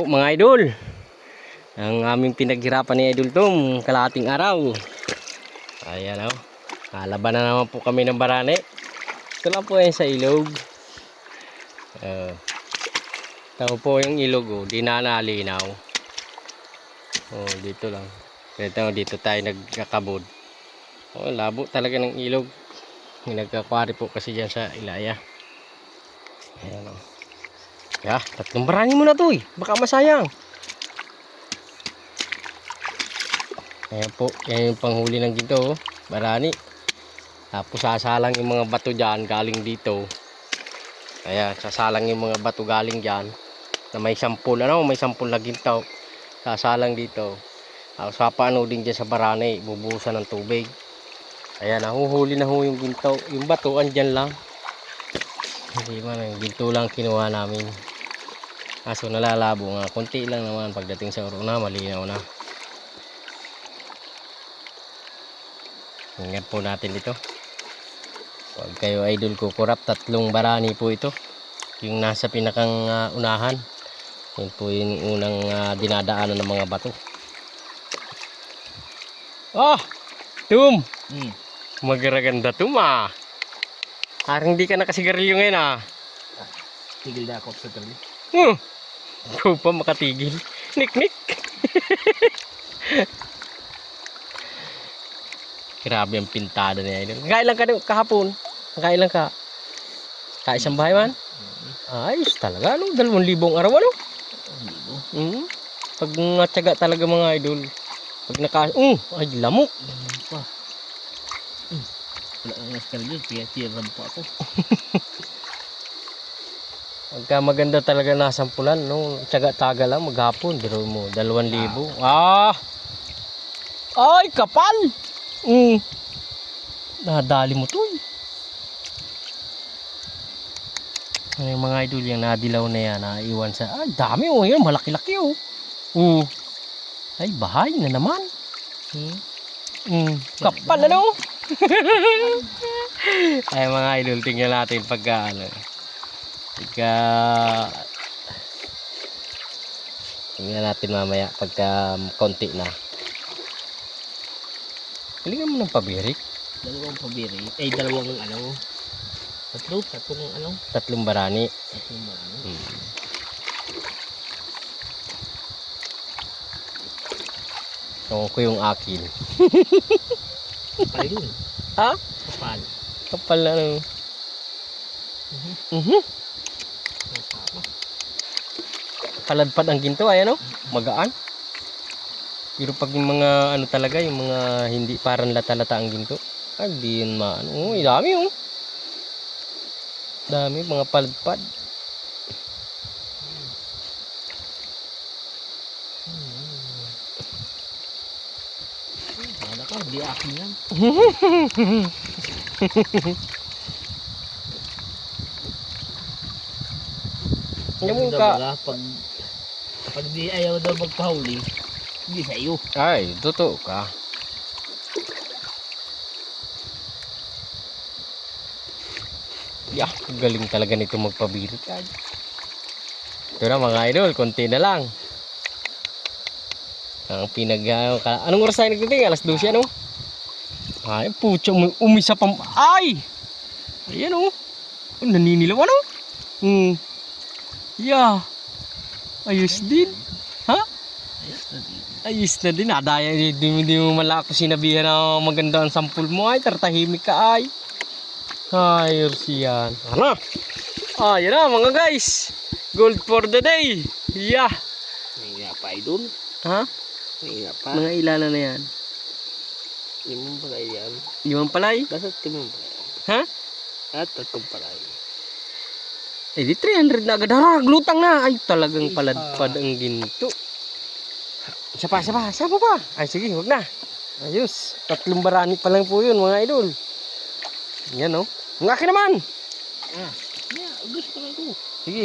Po mga idol, ang aming pinaghirapan ni Idol Tom, kalahating araw. Ayan o, kalaban na naman po kami ng barane. Ito lang po yan sa ilog. Uh, ito po yung ilog o, di na nalinaw. Oh, dito lang. Ito, dito tayo nagkakabod. Oh, labo talaga ng ilog. Nagkakwari po kasi dyan sa ilaya. Ayan o. Ya, tatlong barani mo to eh. Baka masayang. Ayan po, yan yung panghuli ng ginto. oh. Barani. Tapos sasalang yung mga bato dyan galing dito. Ayan, sasalang yung mga bato galing dyan. Na may sampul, ano, may sampul na ginto. Sasalang dito. Tapos papaano din dyan sa barani. Bubusan ng tubig. Ayan, nahuhuli na ho yung ginto. Yung bato, andyan lang. Hindi man, yung ginto lang kinuha namin. Kaso nalalabo nga, konti lang naman pagdating sa uruna, malinaw na. Ingat po natin ito. Huwag kayo idol kukurap, tatlong barani po ito. Yung nasa pinakang ah, unahan. Yun po yung unang ah, dinadaanan ng mga bato. Oh! Tum! Hmm. Magaraganda tum ah! Parang di ka nakasigarilyo ngayon ah. Tigil na ako sa gabi. Hmm. Ikaw pa makatigil. Nik, nik. Grabe ang pintada niya. idol. Kailan ka kahapon? Kailan ka? Kaisang bahay man? Ayos talaga, no? Dalawang libong araw, ano? Hmm. Pag natyaga talaga mga idol. Pag naka... Uh, ay, lamok. Ano pa? Hmm. Wala ang naskal yun. Kaya tiram po ako. Pagka maganda talaga nasampulan, no? Tsaga-tsaga lang, maghapon. Biro mo, dalawang libo. Ah! Ay, kapal! Mm. Nadali mo to eh. Ano yung mga idol yung nadilaw na yan, naiwan sa... Ay, dami oh, yun, malaki-laki oh. Oo. Ay, bahay na naman. Hmm. Mm, kapal ano? Ay mga idol, tingnan natin pagka ano. Pagka tingnan natin mamaya pagka konti na. Galingan mo ng pabirik. Dalawang pabiri. Ay, dalawang ano. Tatlo. Tatlong ano. Tatlong barani. Tatlong ano. Hmm. Ewan ko yung akin. Kapal yun. Ha? Kapal. Kapal na ano. Mhm. Mhm. Ang sama. Paladpad ang ginto, ayan o. Magaan. Pero pag yung mga ano talaga, yung mga hindi parang lata-lata ang ginto, ay di yun maano. Oh, dami oh. Dami, mga paladpad. Wala ka. Di akin yan. Yung ka. Pag, pag di ayaw daw magpahuli, hindi sa iyo. Ay, totoo ka. Yeah, galing talaga nito magpabirit. Ito na mga idol, konti na lang. Ang pinag... ah, Anong oras tayo nagtiting? Alas 12 ano? Ay, umi- umisa pang... Ay! Ayan oh. Oh, Naninilaw ano? Hmm. Yeah. Ayos din. Ha? Ayos na din. Ayos na din. Adaya, hindi, hindi mo mala ako sinabihan na maganda ang sampul mo. Ay, tartahimik ka ay. Ayos yan. Ano? Ah, yan na mga guys. Gold for the day. Yeah. May nga pa idol. Ha? May nga pa. Mga ilana na yan. Limang palay yan. Limang palay. Basta limang palay. Ha? At tatlong palay. Eh di 300 na agad. Harag, lutang na. Ay, talagang paladpad ang ginto. Isa pa, isa pa, isa pa pa. Ay, sige, wag na. Ayos. Tatlong barani pa lang po yun, mga idol. Yan, oh. Ang akin naman. Ah. Yeah, gusto ko na ito. Sige.